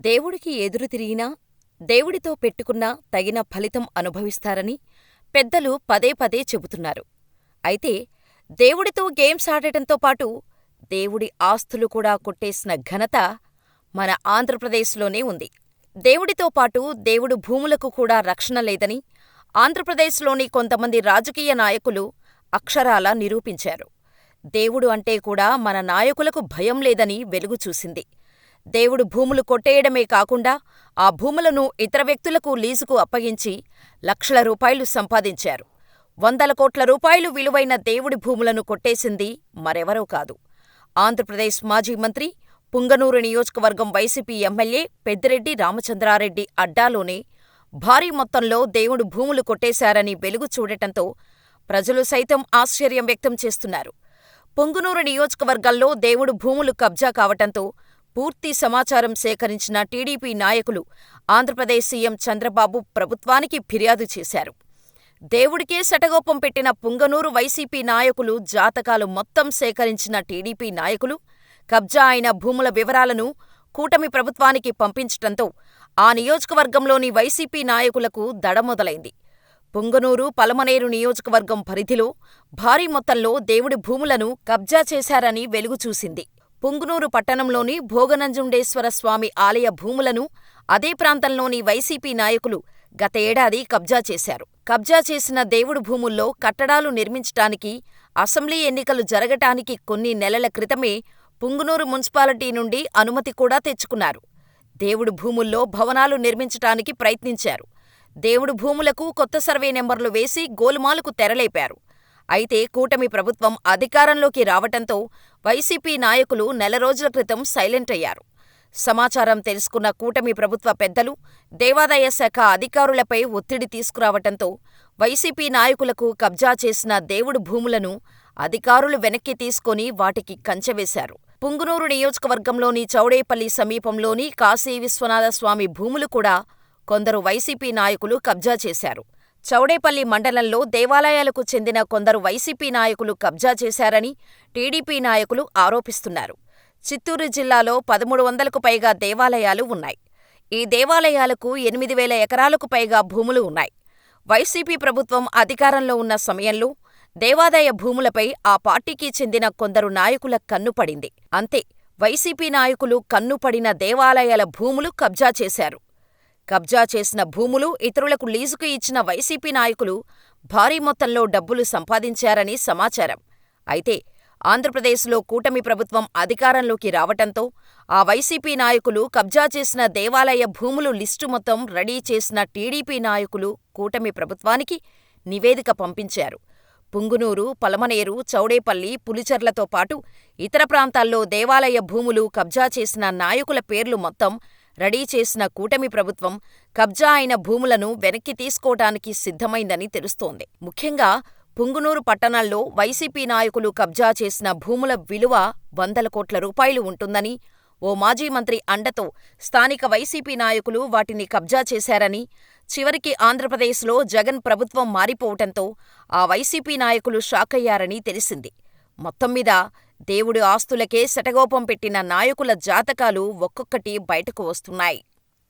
దేవుడికి ఎదురు తిరిగినా, దేవుడితో పెట్టుకున్నా తగిన ఫలితం అనుభవిస్తారని పెద్దలు పదే పదే చెబుతున్నారు. అయితే దేవుడితో గేమ్స్ ఆడటంతో పాటు దేవుడి ఆస్తులు కూడా కొట్టేసిన ఘనత మన ఆంధ్రప్రదేశ్లోనే ఉంది. దేవుడితో పాటు దేవుడు భూములకు కూడా రక్షణ లేదని ఆంధ్రప్రదేశ్లోని కొంతమంది రాజకీయ నాయకులు అక్షరాలా నిరూపించారు. దేవుడు అంటే కూడా మన నాయకులకు భయం లేదని వెలుగు చూసింది. దేవుడు భూములు కొట్టేయడమే కాకుండా ఆ భూములను ఇతర వ్యక్తులకు లీజుకు అప్పగించి లక్షల రూపాయలు సంపాదించారు. వందల కోట్ల రూపాయలు విలువైన దేవుడి భూములను కొట్టేసింది మరెవరో కాదు, ఆంధ్రప్రదేశ్ మాజీ మంత్రి, పుంగనూరు నియోజకవర్గం వైసీపీ ఎమ్మెల్యే పెద్దిరెడ్డి రామచంద్రారెడ్డి అడ్డాలోనే భారీ మొత్తంలో దేవుడు భూములు కొట్టేశారని వెలుగు చూడటంతో ప్రజలు సైతం ఆశ్చర్యం వ్యక్తం చేస్తున్నారు. పొంగునూరు నియోజకవర్గంలో దేవుడు భూములు కబ్జా కావటంతో పూర్తి సమాచారం సేకరించిన టీడీపీ నాయకులు ఆంధ్రప్రదేశ్ సీఎం చంద్రబాబు ప్రభుత్వానికి ఫిర్యాదు చేశారు. దేవుడికే శటగోపం పెట్టిన పుంగనూరు వైసీపీ నాయకులు జాతకాలు మొత్తం సేకరించిన టీడీపీ నాయకులు కబ్జా అయిన భూముల వివరాలను కూటమి ప్రభుత్వానికి పంపించటంతో ఆ నియోజకవర్గంలోని వైసీపీ నాయకులకు దడ మొదలైంది. పుంగనూరు, పలమనేరు నియోజకవర్గం పరిధిలో భారీ మొత్తంలో దేవుడి భూములను కబ్జా చేశారని వెలుగుచూసింది పుంగనూరు పట్టణంలోని భోగనంజుండేశ్వర స్వామి ఆలయ భూములను అదే ప్రాంతంలోని వైసీపీ నాయకులు గత ఏడాది కబ్జా చేశారు. కబ్జా చేసిన దేవుడు భూముల్లో కట్టడాలు నిర్మించటానికి, అసెంబ్లీ ఎన్నికలు జరగటానికి కొన్ని నెలల క్రితమే పుంగనూరు మున్సిపాలిటీ నుండి అనుమతి కూడా తెచ్చుకున్నారు. దేవుడు భూముల్లో భవనాలు నిర్మించటానికి ప్రయత్నించారు. దేవుడు భూములకు కొత్త సర్వే నెంబర్లు వేసి గోలుమాలుకు తెరలేపారు. అయితే కూటమి ప్రభుత్వం అధికారంలోకి రావటంతో వైసీపీ నాయకులు నెల రోజుల క్రితం సైలెంట్ అయ్యారు. సమాచారం తెలుసుకున్న కూటమి ప్రభుత్వ పెద్దలు, దేవాదాయ శాఖ అధికారులపై ఒత్తిడి తీసుకురావటంతో వైసీపీ నాయకులకు కబ్జా చేసిన దేవుడు భూములను అధికారులు వెనక్కి తీసుకొని వాటికి కంచెవేశారు. పుంగునూరు నియోజకవర్గంలోని చౌడేపల్లి సమీపంలోని కాశీ విశ్వనాథ స్వామి భూములు కూడా కొందరు వైసీపీ నాయకులు కబ్జా చేశారు. చౌడేపల్లి మండలంలో దేవాలయాలకు చెందిన కొందరు వైసీపీ నాయకులు కబ్జా చేశారని టీడీపీ నాయకులు ఆరోపిస్తున్నారు. చిత్తూరు జిల్లాలో పదమూడు వందలకు పైగా దేవాలయాలు ఉన్నాయి. ఈ దేవాలయాలకు ఎనిమిది వేల ఎకరాలకు పైగా భూములు ఉన్నాయి. వైసీపీ ప్రభుత్వం అధికారంలో ఉన్న సమయంలో దేవాదాయ భూములపై ఆ పార్టీకి చెందిన కొందరు నాయకుల కన్ను పడింది. అంతే వైసీపీ నాయకులు కన్నుపడిన దేవాలయాల భూములు కబ్జా చేశారు. కబ్జా చేసిన భూములు ఇతరులకు లీజుకు ఇచ్చిన వైసీపీ నాయకులు భారీ మొత్తంలో డబ్బులు సంపాదించారని సమాచారం. అయితే ఆంధ్రప్రదేశ్లో కూటమి ప్రభుత్వం అధికారంలోకి రావటంతో ఆ వైసీపీ నాయకులు కబ్జా చేసిన దేవాలయ భూములు లిస్టు మొత్తం రెడీ చేసిన టీడీపీ నాయకులు కూటమి ప్రభుత్వానికి నివేదిక పంపించారు. పుంగునూరు, పలమనేరు, చౌడేపల్లి, పులిచెర్లతో పాటు ఇతర ప్రాంతాల్లో దేవాలయ భూములు కబ్జా చేసిన నాయకుల పేర్లు మొత్తం రెడీ చేసిన కూటమి ప్రభుత్వం కబ్జా అయిన భూములను వెనక్కి తీసుకోటానికి సిద్ధమైందని తెలుస్తోంది. ముఖ్యంగా పుంగునూరు పట్టణంలో వైసీపీ నాయకులు కబ్జా చేసిన భూముల విలువ వందల కోట్ల రూపాయలు ఉంటుందని, ఓ మాజీ మంత్రి అండతో స్థానిక వైసీపీ నాయకులు వాటిని కబ్జా చేశారని, చివరికి ఆంధ్రప్రదేశ్లో జగన్ ప్రభుత్వం మారిపోవటంతో ఆ వైసీపీ నాయకులు షాకయ్యారని తెలిసింది. మొత్తంమీద దేవుడి ఆస్తులకే శటగోపం పెట్టిన నాయకుల జాతకాలు ఒక్కొక్కటి బయటకు వస్తున్నాయి.